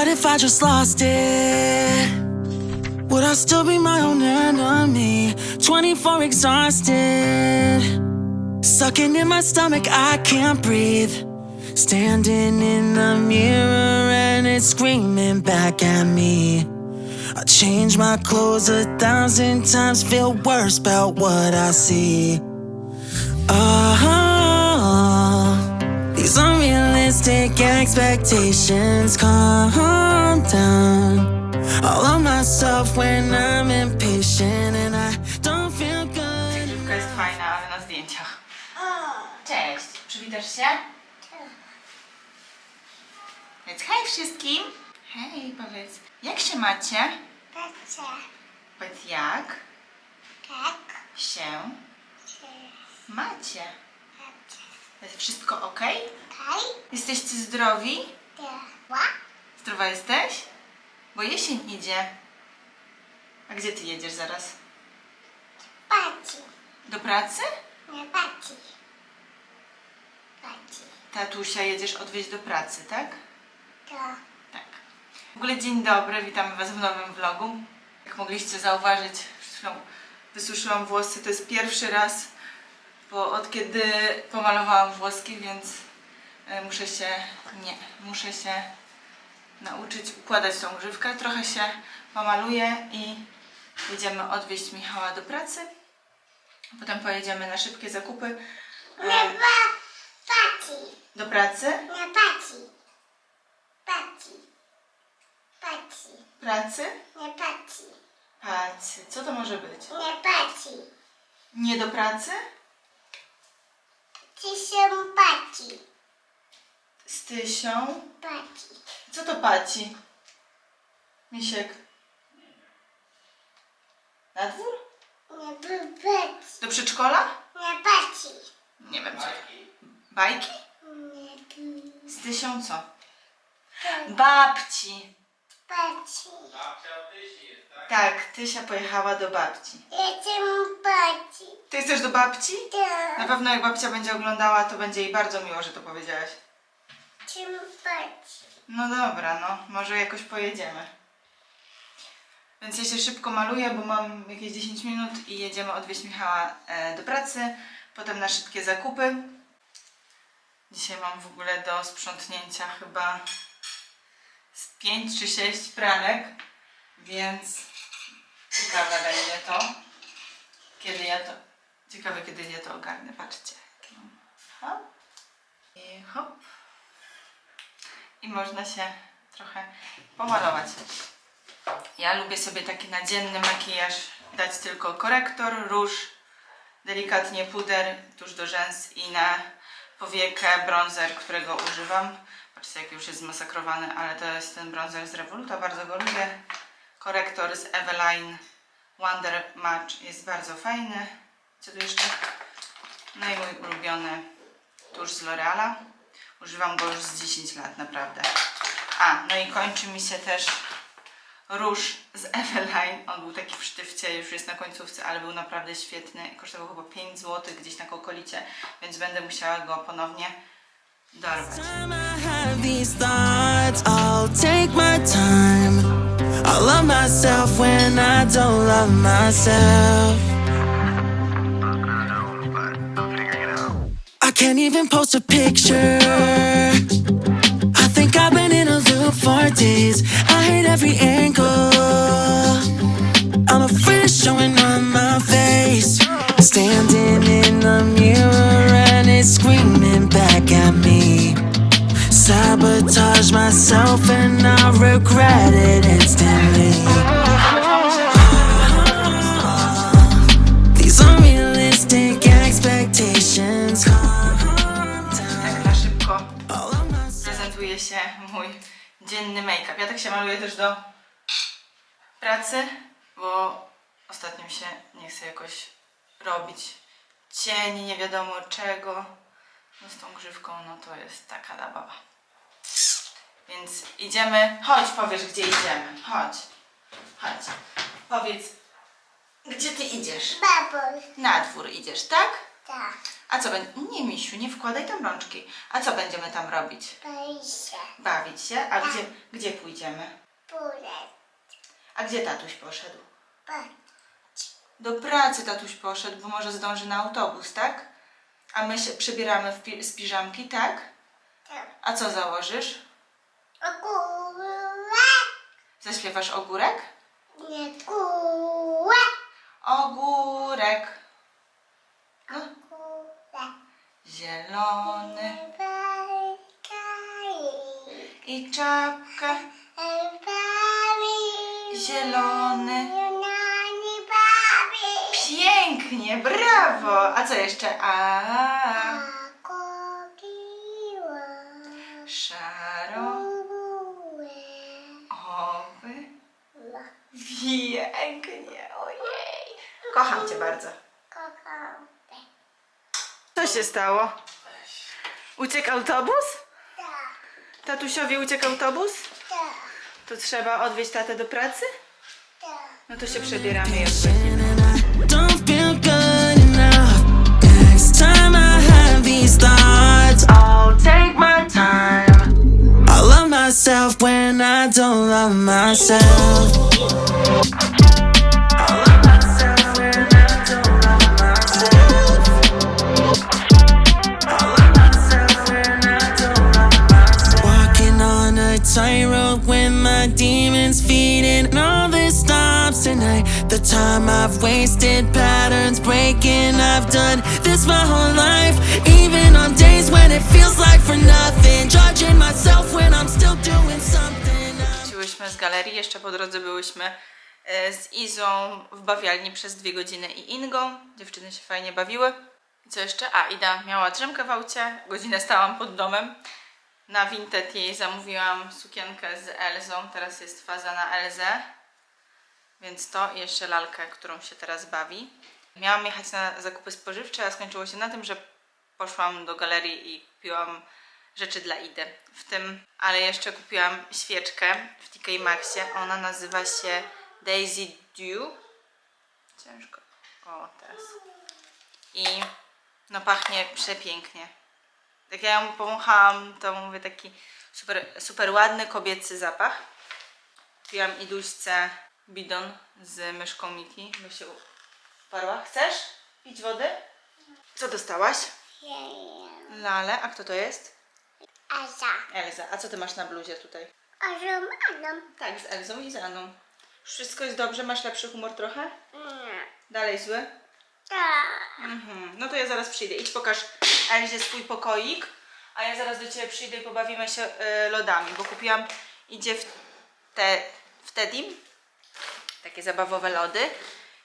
What if I just lost it? Would I still be my own enemy? 24 exhausted. Sucking in my stomach, I can't breathe. Standing in the mirror and it's screaming back at me. I change my clothes a thousand times, feel worse about what I see. Oh, these unrealistic expectations down. All of myself when I'm impatient and I don't feel good. Dziewczynka jest fajna, ale na zdjęciach. Cześć, przywitasz się? Powiedz hej wszystkim. Hej, powiedz, jak się macie? Patrzę, Powiedz jak tak, się macie. Jest wszystko ok? Kaj, Jesteście zdrowi? działa, Zdrowa jesteś? Bo jesień idzie. A gdzie ty jedziesz zaraz? patrzę, Do pracy? nie patrzę. Patrzę, Tatusia jedziesz odwieźć do pracy, tak? to Tak. W ogóle dzień dobry, witamy Was w nowym vlogu. Jak mogliście zauważyć, wysuszyłam włosy. To jest pierwszy raz, bo od kiedy pomalowałam włoski, więc e, muszę się, nie, muszę się nauczyć układać tą grzywkę. Trochę się pomaluję i jedziemy odwieźć Michała do pracy. Potem pojedziemy na szybkie zakupy nie e, pa, patrzę, do pracy. nie patrzę. Patrzę, patrzę, Pracy? nie patrzę, Pracy. Co to może być? nie patrzę. Nie do pracy? Ty się patrzy, Z Tysią. patrzy. Co to paci? Misiek. Na dwór? Nie patrzę, Do przedszkola? nie patrzę. Nie wiem co. Bajki? Nie Z Tysią co? Babci. patrzę. Tak, Tysia pojechała do babci. Jestem patrzę, Ty chcesz do babci? Na to pewno jak babcia będzie oglądała, to będzie jej bardzo miło, że to powiedziałaś. Patrzę. No dobra, no, może jakoś pojedziemy. Więc ja się szybko maluję, bo mam jakieś 10 minut i jedziemy odwieźć Michała e, do pracy, potem na szybkie zakupy. Dzisiaj mam w ogóle do sprzątnięcia chyba z 5 czy 6 pranek, więc ciekawe będzie to, kiedy ja to, ciekawe kiedy ja to ogarnę, patrzcie. Hop. I hop i można się trochę pomalować. Ja lubię sobie taki nadzienny makijaż dać tylko korektor, róż, delikatnie puder, tuż do rzęs i na powiekę bronzer, którego używam. Patrzcie, jak już jest zmasakrowany, ale to jest ten bronzer z Revoluta, bardzo go lubię. Korektor z Eveline Wonder Match jest bardzo fajny. Co tu jeszcze? No i mój ulubiony tuż z L'Oreala. Używam go już z 10 lat, naprawdę. A, no i kończy mi się też róż z Eveline. On był taki w sztywcie, już jest na końcówce, ale był naprawdę świetny. Kosztował chyba 5 zł gdzieś na kokolicie, więc będę musiała go ponownie dorwać. I myself when I don't love myself. Can't even post a picture. I think I've been in a loop for days. I hate every angle. I'm afraid of showing on my face. Standing in the mirror and it's screaming back at me. Sabotage myself and I regret it instantly. Ja tak się maluję też do pracy, bo ostatnio mi się nie chce jakoś robić cieni, nie wiadomo czego. No z tą grzywką, no to jest taka zabawa. Więc idziemy. Chodź, powiesz, gdzie idziemy. Chodź. Chodź. Powiedz, gdzie ty idziesz? Babol, Na dwór idziesz, tak? Tak. A co będzie? Nie, misiu, nie wkładaj tam rączki. A co będziemy tam robić? Bajsia. Bawić się? A gdzie, gdzie pójdziemy? Bulek. A gdzie tatuś poszedł? Patrz. Do pracy tatuś poszedł, bo może zdąży na autobus, tak? A my się przybieramy w pi- z piżamki, tak? Tak. A co założysz? Ogórek. Zaśpiewasz ogórek? Nie górek. Ogórek. Zielony i czapka zielony. Pięknie, brawo! A co jeszcze? A, Akogiła. szarowy. Pięknie, ojej. Kocham cię bardzo. Się stało? Uciekł autobus? Tak. Tatusiowi uciekł autobus? Tak. To trzeba odwieźć tatę do pracy? Tak. No to się przebieramy i odwieźć. Don't feel good enough. Next time I have these thoughts, I'll take my time. I love myself when I don't love myself. Time I've wasted, patterns breaking. I've done this my whole life. Even on days when it feels like for nothing. Judging myself when I'm still doing something. Wróciłyśmy z galerii, jeszcze po drodze byłyśmy e, z Izą w bawialni przez dwie godziny i Ingą. Dziewczyny się fajnie bawiły. I co jeszcze? A, Ida miała drzemkę w aucie, godzinę stałam pod domem. Na Vinted jej zamówiłam sukienkę z Elzą, teraz jest faza na Elzę. Więc to i jeszcze lalkę, którą się teraz bawi. Miałam jechać na zakupy spożywcze, a skończyło się na tym, że poszłam do galerii i kupiłam rzeczy dla Idy. W tym, ale jeszcze kupiłam świeczkę w TK Maxie. Ona nazywa się Daisy Dew. Ciężko. O, teraz. I no pachnie przepięknie. Jak ja ją powąchałam, to mówię taki super, super ładny kobiecy zapach. Kupiłam Iduśce bidon z myszką Miki, by się uparła. Chcesz pić wody? Co dostałaś? Lale, a kto to jest? Aza. Elza. A co ty masz na bluzie tutaj? Azum, azum. Tak, z Elzą i z Aną. Wszystko jest dobrze? Masz lepszy humor trochę? Nie. Dalej zły? Tak. Mhm. No to ja zaraz przyjdę. Idź pokaż Elzie swój pokoik, a ja zaraz do Ciebie przyjdę i pobawimy się y, lodami, bo kupiłam, idzie w, te, w Tedim, takie zabawowe lody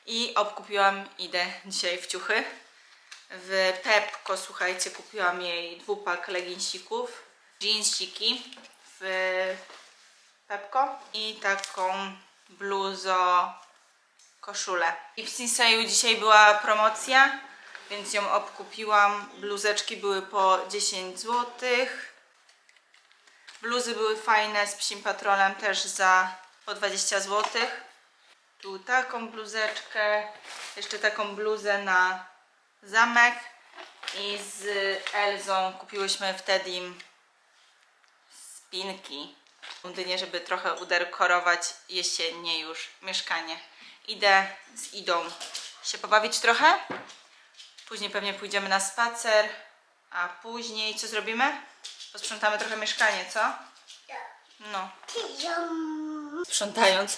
i obkupiłam, idę dzisiaj w ciuchy. W Pepko, słuchajcie, kupiłam jej dwupak leginsików, jeansiki w Pepko i taką bluzo koszulę. I w Sinseju dzisiaj była promocja, więc ją obkupiłam. Bluzeczki były po 10 zł. Bluzy były fajne z psim patrolem też za po 20 zł. Tu taką bluzeczkę, jeszcze taką bluzę na zamek i z Elzą kupiłyśmy wtedy spinki dynię, żeby trochę udekorować jesiennie już mieszkanie. Idę z Idą się pobawić trochę. Później pewnie pójdziemy na spacer. A później co zrobimy? Posprzątamy trochę mieszkanie, co? No. Sprzątając,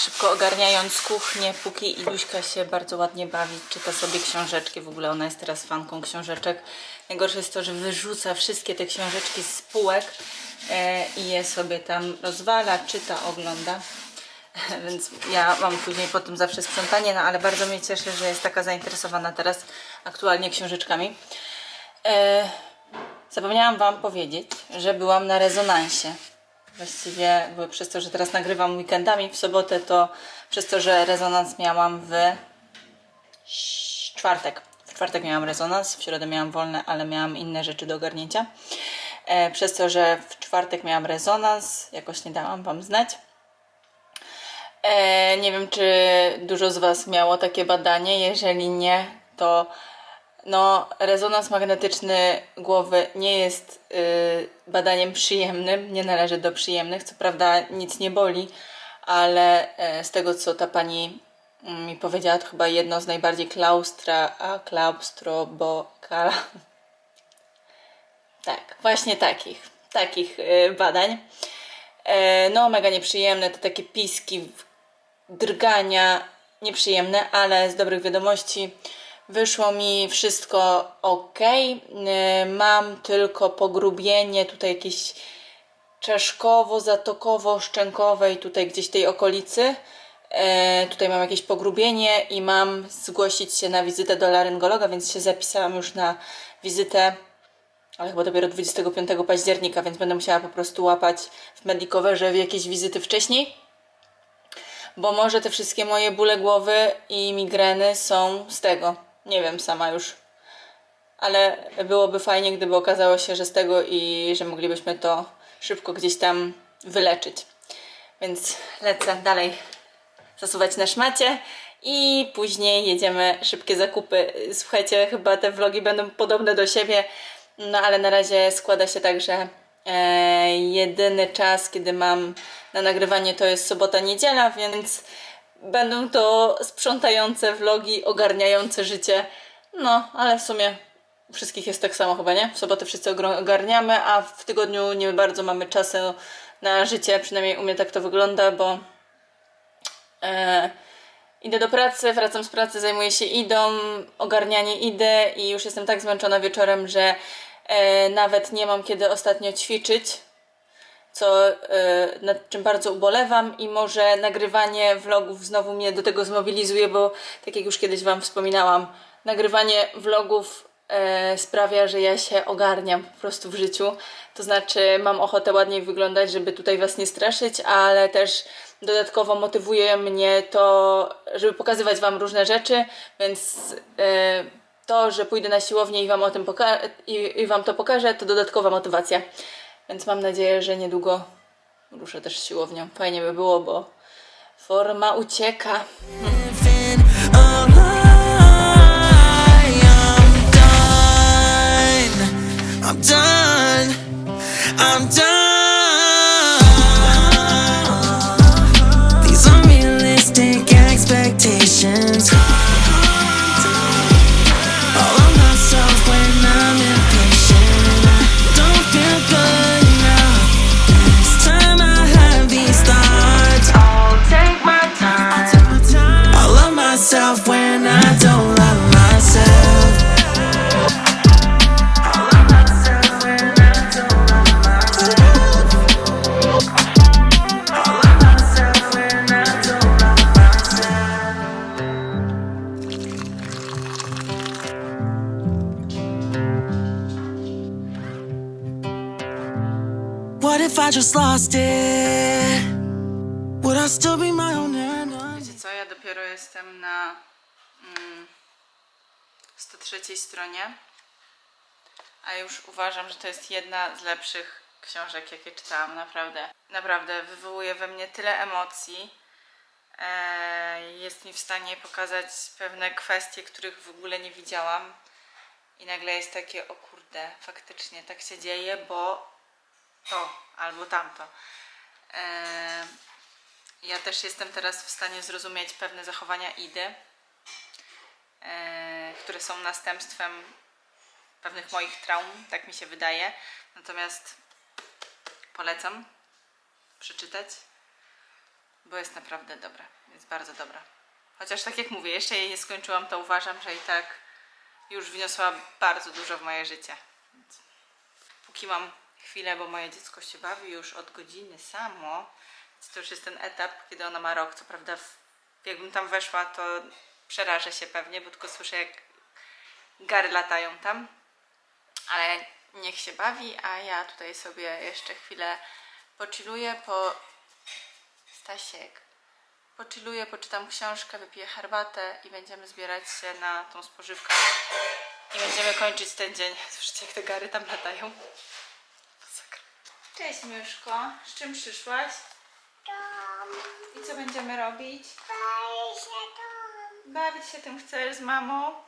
szybko ogarniając kuchnię, póki Iluśka się bardzo ładnie bawi, czyta sobie książeczki. W ogóle ona jest teraz fanką książeczek. Najgorsze jest to, że wyrzuca wszystkie te książeczki z półek e, i je sobie tam rozwala, czyta, ogląda. Więc ja mam później po tym zawsze sprzątanie, no ale bardzo mnie cieszy, że jest taka zainteresowana teraz aktualnie książeczkami. E, Zapomniałam Wam powiedzieć, że byłam na rezonansie. Właściwie przez to, że teraz nagrywam weekendami w sobotę, to przez to, że rezonans miałam w czwartek. W czwartek miałam rezonans, w środę miałam wolne, ale miałam inne rzeczy do ogarnięcia. E, przez to, że w czwartek miałam rezonans, jakoś nie dałam Wam znać. E, nie wiem, czy dużo z Was miało takie badanie. Jeżeli nie, to no, rezonans magnetyczny głowy nie jest y, badaniem przyjemnym, nie należy do przyjemnych. Co prawda nic nie boli, ale e, z tego co ta pani mm, mi powiedziała, to chyba jedno z najbardziej klaustra, a klaustrobo, kala, tak, właśnie takich, takich y, badań. E, no, mega nieprzyjemne, to takie piski, drgania, nieprzyjemne, ale z dobrych wiadomości wyszło mi wszystko ok. Mam tylko pogrubienie, tutaj jakieś czaszkowo, zatokowo, szczękowe i tutaj gdzieś tej okolicy. E, tutaj mam jakieś pogrubienie i mam zgłosić się na wizytę do laryngologa, więc się zapisałam już na wizytę ale chyba dopiero 25 października, więc będę musiała po prostu łapać w Medicoverze jakieś wizyty wcześniej. Bo może te wszystkie moje bóle głowy i migreny są z tego. Nie wiem sama już. Ale byłoby fajnie, gdyby okazało się, że z tego i że moglibyśmy to szybko gdzieś tam wyleczyć. Więc lecę dalej zasuwać na szmacie i później jedziemy szybkie zakupy. Słuchajcie, chyba te vlogi będą podobne do siebie, no ale na razie składa się tak, że e, jedyny czas, kiedy mam na nagrywanie to jest sobota, niedziela, więc będą to sprzątające vlogi, ogarniające życie. No, ale w sumie wszystkich jest tak samo chyba, nie? W sobotę wszyscy ogarniamy, a w tygodniu nie bardzo mamy czasu na życie, przynajmniej u mnie tak to wygląda, bo e, idę do pracy, wracam z pracy, zajmuję się idą, ogarnianie idę i już jestem tak zmęczona wieczorem, że e, nawet nie mam kiedy ostatnio ćwiczyć, co e, nad czym bardzo ubolewam i może nagrywanie vlogów znowu mnie do tego zmobilizuje, bo tak jak już kiedyś Wam wspominałam, nagrywanie vlogów e, sprawia, że ja się ogarniam po prostu w życiu. To znaczy mam ochotę ładniej wyglądać, żeby tutaj Was nie straszyć, ale też dodatkowo motywuje mnie to, żeby pokazywać Wam różne rzeczy, więc e, to, że pójdę na siłownię i Wam o tym i, i Wam to pokażę, to dodatkowa motywacja. Więc mam nadzieję, że niedługo ruszę też siłownią. Fajnie by było, bo forma ucieka. Lost? Wiecie co, ja dopiero jestem na mm, 103 stronie, a już uważam, że to jest jedna z lepszych książek, jakie czytałam, naprawdę. Naprawdę wywołuje we mnie tyle emocji. E, jest mi w stanie pokazać pewne kwestie, których w ogóle nie widziałam. I nagle jest takie, o kurde, faktycznie tak się dzieje, bo to albo tamto. E, ja też jestem teraz w stanie zrozumieć pewne zachowania Idy, e, które są następstwem pewnych moich traum, tak mi się wydaje. Natomiast polecam przeczytać, bo jest naprawdę dobra. Jest bardzo dobra. Chociaż tak jak mówię, jeszcze jej nie skończyłam, to uważam, że i tak już wniosła bardzo dużo w moje życie. Więc póki mam chwilę, bo moje dziecko się bawi już od godziny samo, więc to już jest ten etap, kiedy ona ma rok. Co prawda, jakbym tam weszła, to przerażę się pewnie, bo tylko słyszę, jak gary latają tam. Ale niech się bawi, a ja tutaj sobie jeszcze chwilę pochilluję po... Stasiek. Pochilluję, poczytam książkę, wypiję herbatę i będziemy zbierać się na tą spożywkę. I będziemy kończyć ten dzień. Słyszycie, jak te gary tam latają? Cześć Myszko, z czym przyszłaś? I co będziemy robić? Bawić się tym chcesz z mamą?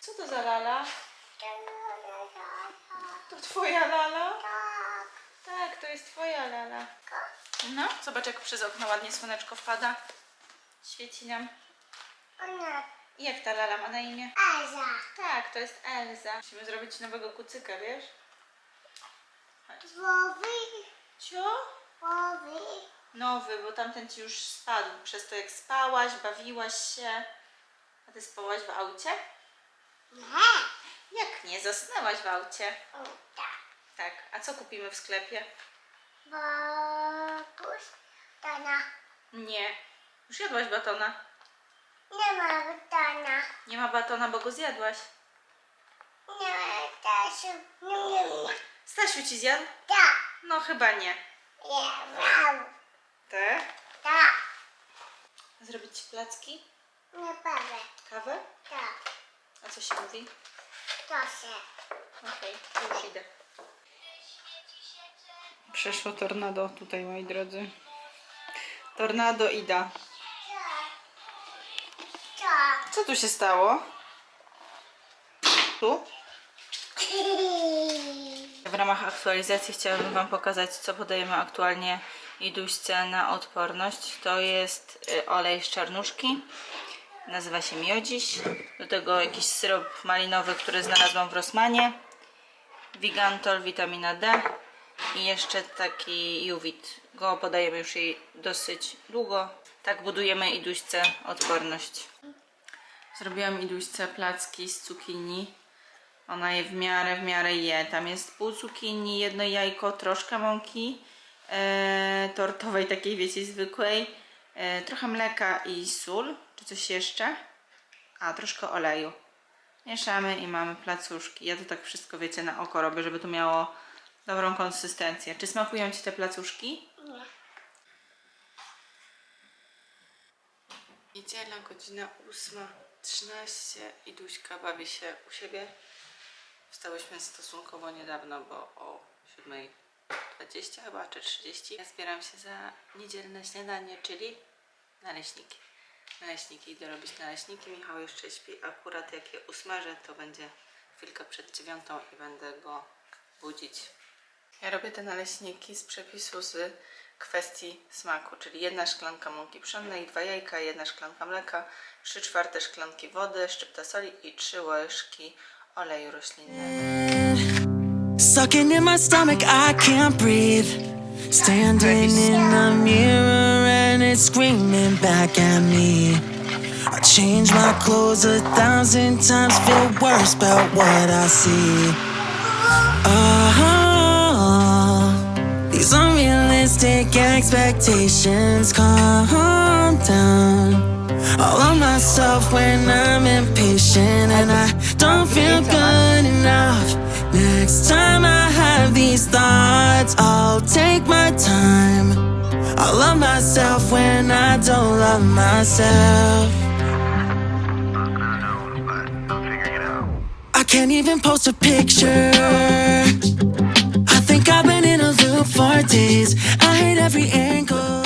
Co to za lala? La, la, la, la. To twoja lala? Tak. Tak, to jest twoja lala. No, zobacz jak przez okno ładnie słoneczko wpada. Świeci nam. I jak ta lala ma na imię? Elza. Tak, to jest Elza. Musimy zrobić nowego kucyka, wiesz? Wowy. Cio? Wowy. Nowy, bo tamten ci już spadł przez to jak spałaś, bawiłaś się. A ty spałaś w aucie? Nie. Jak nie, zasnęłaś w aucie. O, tak. Tak, a co kupimy w sklepie? Boguś. Dana. Nie. Już jadłaś batona. Nie ma dana. Nie ma batona, bo go zjadłaś. Nie też. Nie, nie, nie. Stasiu ci zjadł? Tak. No chyba nie. Nie. Te? Tak. Zrobić ci placki? Nie prawie. Kawę? Tak. A co się mówi? Proszę. Okej, to już idę. Przeszło tornado tutaj, moi drodzy. Tornado Ida. Tak. Co tu się stało? Tu? Ramach aktualizacji chciałabym Wam pokazać, co podajemy aktualnie Iduśce na odporność. To jest y, olej z czarnuszki. Nazywa się miodziś. Do tego jakiś syrop malinowy, który znalazłam w Rosmanie. Vigantol, witamina D. I jeszcze taki Juvit. Go podajemy już jej dosyć długo. Tak budujemy Iduśce odporność. Zrobiłam Iduśce placki z cukinii. Ona je w miarę, w miarę je. Tam jest pół cukinii, jedno jajko, troszkę mąki e, tortowej, takiej wiecie, zwykłej, e, trochę mleka i sól, czy coś jeszcze, a troszkę oleju. Mieszamy i mamy placuszki. Ja to tak wszystko, wiecie, na oko robię, żeby to miało dobrą konsystencję. Czy smakują Ci te placuszki? Nie. Niedziela, godzina 8.13 i Duśka bawi się u siebie. Wstałyśmy stosunkowo niedawno, bo o 7.20 chyba, czy 30. Ja zbieram się za niedzielne śniadanie, czyli naleśniki. Naleśniki, idę robić naleśniki. Michał jeszcze śpi. Akurat jak je usmażę, to będzie chwilkę przed dziewiątą i będę go budzić. Ja robię te naleśniki z przepisu z kwestii smaku, czyli jedna szklanka mąki pszennej, dwa jajka, jedna szklanka mleka, trzy czwarte szklanki wody, szczypta soli i trzy łyżki oleju. Sucking in my stomach, I can't breathe. Standing in the mirror and it's screaming back at me. I change my clothes a thousand times, feel worse about what I see. Oh, these unrealistic expectations calm down. All on myself when I'm impatient and I don't feel good enough. Next time I have these thoughts, I'll take my time. I love myself when I don't love myself. I can't even post a picture. I think I've been in a loop for days. I hate every angle.